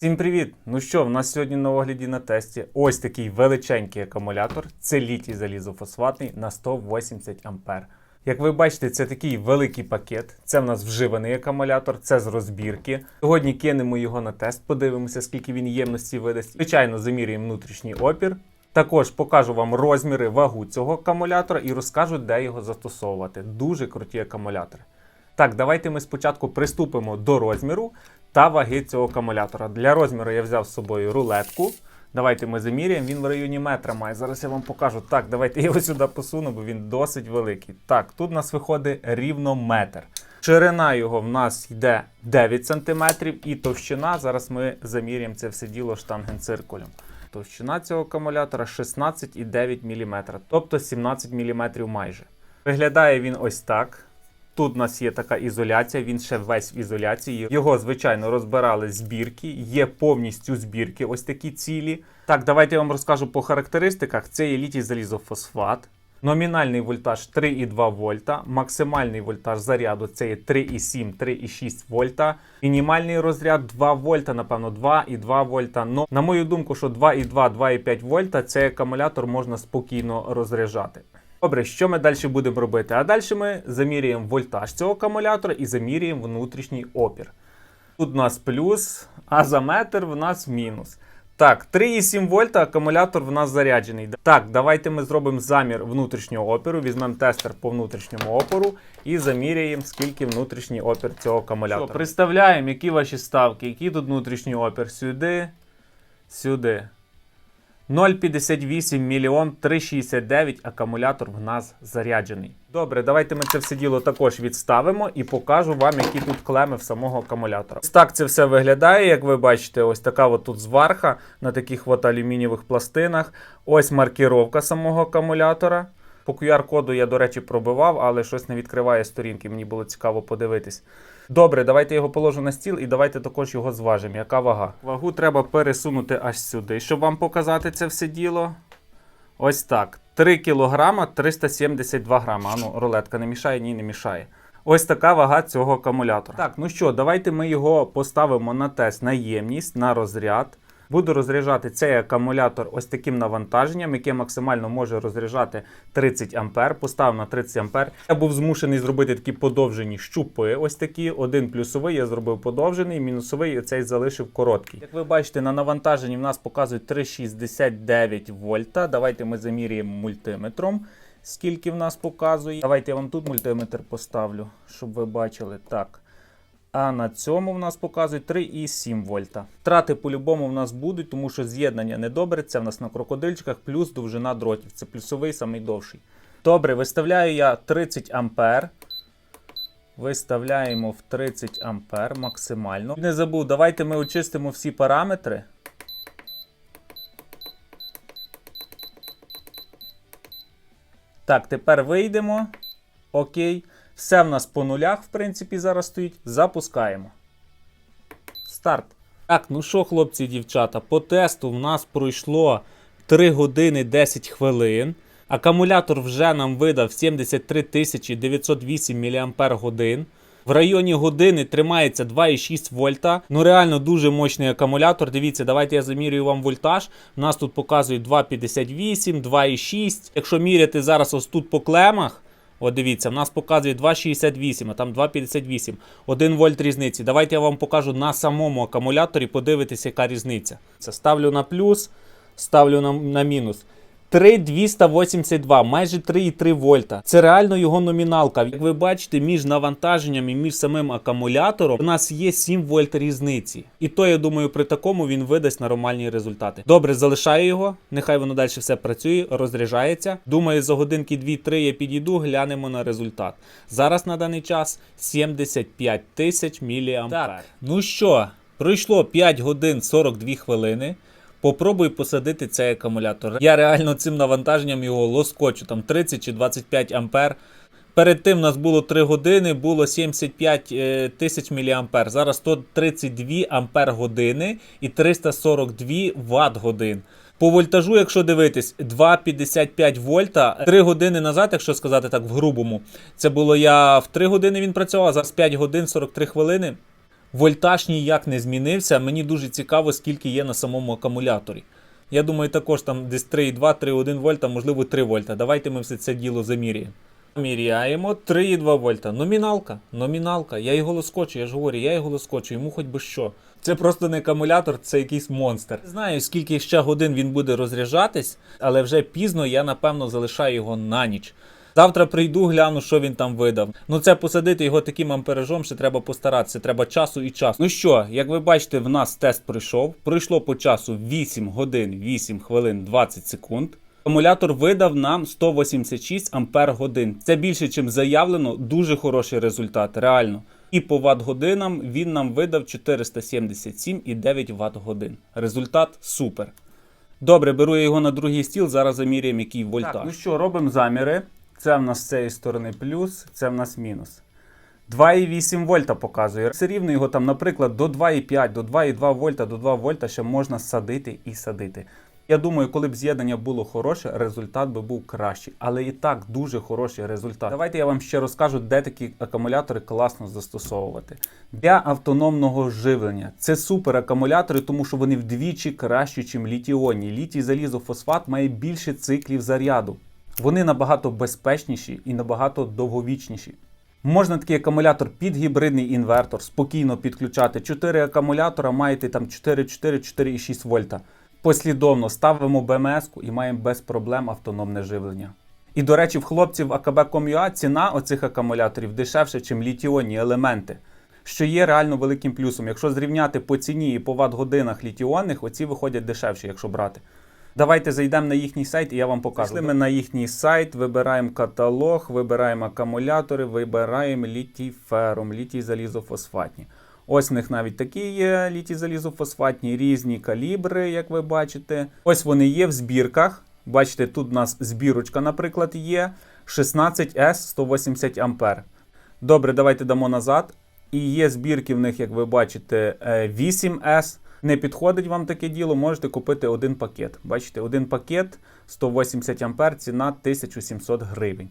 Всім привіт! Ну що, в нас сьогодні на огляді на тесті ось такий величенький акумулятор. Це літій залізофосфатний на 180 А. Як ви бачите, це такий великий пакет. Це в нас вживаний акумулятор, це з розбірки. Сьогодні кинемо його на тест, подивимося, скільки він ємності видасть. Звичайно, замірюємо внутрішній опір. Також покажу вам розміри, вагу цього акумулятора і розкажу, де його застосовувати. Дуже круті акумулятори. Так, давайте ми спочатку приступимо до розміру та ваги цього акумулятора. Для розміру я взяв з собою рулетку. Давайте ми заміряємо. Він в районі метра має. Зараз я вам покажу. Так, давайте я його сюди посуну, бо він досить великий. Так, тут у нас виходить рівно метр. Ширина його в нас йде 9 см і товщина. Зараз ми заміряємо це все діло штангенциркулем. Товщина цього акумулятора 16,9 мм, тобто 17 мм майже. Виглядає він ось так. Тут у нас є така ізоляція, він ще весь в ізоляції. Його, звичайно, розбирали збірки, є повністю збірки, ось такі цілі. Так, давайте я вам розкажу по характеристиках. Це є літій залізофосфат. Номінальний вольтаж 3,2 вольта, максимальний вольтаж заряду це є 3,7, 3,6 вольта. Мінімальний розряд 2 вольта, напевно, 2,2 вольта. Ну, на мою думку, що 2,2, 2,5 вольта цей акумулятор можна спокійно розряджати. Добре, що ми далі будемо робити? А далі ми замірюємо вольтаж цього акумулятора і замірюємо внутрішній опір. Тут у нас плюс, а за метр в нас мінус. Так, 3,7 вольта акумулятор в нас заряджений. Так, давайте ми зробимо замір внутрішнього опіру. Візьмемо тестер по внутрішньому опору і заміряємо, скільки внутрішній опір цього акумулятора. Що, представляємо, які ваші ставки, який тут внутрішній опір. Сюди, сюди. 0,58 мільйон 369 акумулятор в нас заряджений. Добре, давайте ми це все діло також відставимо і покажу вам, які тут клеми в самого акумулятора. Ось так це все виглядає, як ви бачите, ось така от тут зварха на таких от алюмінієвих пластинах. Ось маркіровка самого акумулятора. По QR-коду я, до речі, пробивав, але щось не відкриває сторінки, мені було цікаво подивитись. Добре, давайте його положу на стіл і давайте також його зважимо. Яка вага? Вагу треба пересунути аж сюди, щоб вам показати це все діло. Ось так. 3 кг 372 грама. Ану, рулетка не мішає, ні, не мішає. Ось така вага цього акумулятора. Так, ну що, давайте ми його поставимо на тест на ємність, на розряд. Буду розряджати цей акумулятор ось таким навантаженням, яке максимально може розряджати 30 А. Поставив на 30 А. Я був змушений зробити такі подовжені щупи. Ось такі. Один плюсовий я зробив подовжений, мінусовий цей залишив короткий. Як ви бачите, на навантаженні в нас показують 3,69 вольта. Давайте ми заміряємо мультиметром. Скільки в нас показує. Давайте я вам тут мультиметр поставлю, щоб ви бачили. Так. А на цьому в нас показує 3,7 вольта. Втрати по-любому в нас будуть, тому що з'єднання недобре. Це в нас на крокодильчиках, плюс довжина дротів. Це плюсовий самий довший. Добре, виставляю я 30 ампер. Виставляємо в 30 ампер максимально. Не забув, давайте ми очистимо всі параметри. Так, тепер вийдемо. Окей. Все в нас по нулях, в принципі, зараз стоїть. Запускаємо. Старт. Так, ну що, хлопці і дівчата, по тесту в нас пройшло 3 години 10 хвилин. Акумулятор вже нам видав 73 908 мАч. В районі години тримається 2,6 вольта. Ну реально дуже мощний акумулятор. Дивіться, давайте я замірюю вам вольтаж. У нас тут показує 2,58, 2,6. Якщо міряти зараз ось тут по клемах. От дивіться, в нас показує 2,68, а там 2,58. 1 вольт різниці. Давайте я вам покажу на самому акумуляторі, подивитися, яка різниця. Це ставлю на плюс, ставлю на, на мінус. 3,282, майже 3,3 вольта. Це реально його номіналка. Як ви бачите, між навантаженням і між самим акумулятором у нас є 7 вольт різниці. І то, я думаю, при такому він видасть нормальні результати. Добре, залишаю його. Нехай воно далі все працює, розряджається. Думаю, за годинки 2-3 я підійду, глянемо на результат. Зараз на даний час 75 тисяч мА. Так, ну що, пройшло 5 годин 42 хвилини. Попробуй посадити цей акумулятор. Я реально цим навантаженням його лоскочу, там 30 чи 25 ампер. Перед тим у нас було 3 години, було 75 е, тисяч мА. Зараз 132 ампер години і 342 Вт годин. По вольтажу, якщо дивитись, 2,55 вольта. 3 години назад, якщо сказати так в грубому, це було я в 3 години він працював, а зараз 5 годин 43 хвилини. Вольтаж ніяк не змінився. Мені дуже цікаво, скільки є на самому акумуляторі. Я думаю, також там десь 3,2, 3,1 вольта, можливо 3 вольта. Давайте ми все це діло заміряємо. Міряємо 3,2 вольта. Номіналка, номіналка. Я його лоскочу, я ж говорю, я його лоскочу, йому хоч би що. Це просто не акумулятор, це якийсь монстр. Не знаю, скільки ще годин він буде розряджатись, але вже пізно я напевно залишаю його на ніч. Завтра прийду, гляну, що він там видав. Ну це посадити його таким амперажом, ще треба постаратися. Треба часу і часу. Ну що, як ви бачите, в нас тест пройшов. Пройшло по часу 8 годин, 8 хвилин 20 секунд. Акумулятор видав нам 186 ампер годин. Це більше, ніж заявлено. Дуже хороший результат, реально. І по ватт годинам він нам видав 477,9 Вт годин. Результат супер. Добре, беру я його на другий стіл, зараз заміряємо, який вольтаж. Так, ну що, робимо заміри. Це в нас з цієї сторони плюс, це в нас мінус. 2,8 вольта показує. Все рівно його там, наприклад, до 2,5, до 2,2 вольта, до 2 вольта ще можна садити і садити. Я думаю, коли б з'єднання було хороше, результат би був кращий. Але і так дуже хороший результат. Давайте я вам ще розкажу, де такі акумулятори класно застосовувати. Для автономного живлення це супер акумулятори, тому що вони вдвічі кращі, ніж літіонні. Літій залізофосфат має більше циклів заряду. Вони набагато безпечніші і набагато довговічніші. Можна такий акумулятор під гібридний інвертор спокійно підключати. 4 акумулятора маєте там 4,4, 4,6 вольта. Послідовно ставимо БМС і маємо без проблем автономне живлення. І до речі, в хлопців АКБ.com.ua ціна оцих акумуляторів дешевше, ніж літіонні елементи, що є реально великим плюсом. Якщо зрівняти по ціні і по ватт-годинах літіонних, оці виходять дешевші, якщо брати. Давайте зайдемо на їхній сайт і я вам покажу. Пішли ми на їхній сайт, вибираємо каталог, вибираємо акумулятори, вибираємо літій ферум, літій залізофосфатні. Ось в них навіть такі є літій залізофосфатні, різні калібри, як ви бачите. Ось вони є в збірках. Бачите, тут у нас збірочка, наприклад, є 16S 180 А. Добре, давайте дамо назад. І є збірки в них, як ви бачите, 8S. Не підходить вам таке діло, можете купити один пакет. Бачите, один пакет 180 А, ціна 1700 гривень.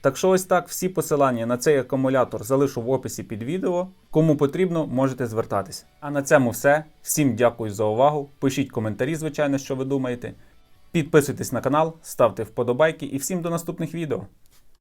Так що ось так, всі посилання на цей акумулятор залишу в описі під відео. Кому потрібно, можете звертатися. А на цьому все. Всім дякую за увагу. Пишіть коментарі, звичайно, що ви думаєте. Підписуйтесь на канал, ставте вподобайки і всім до наступних відео.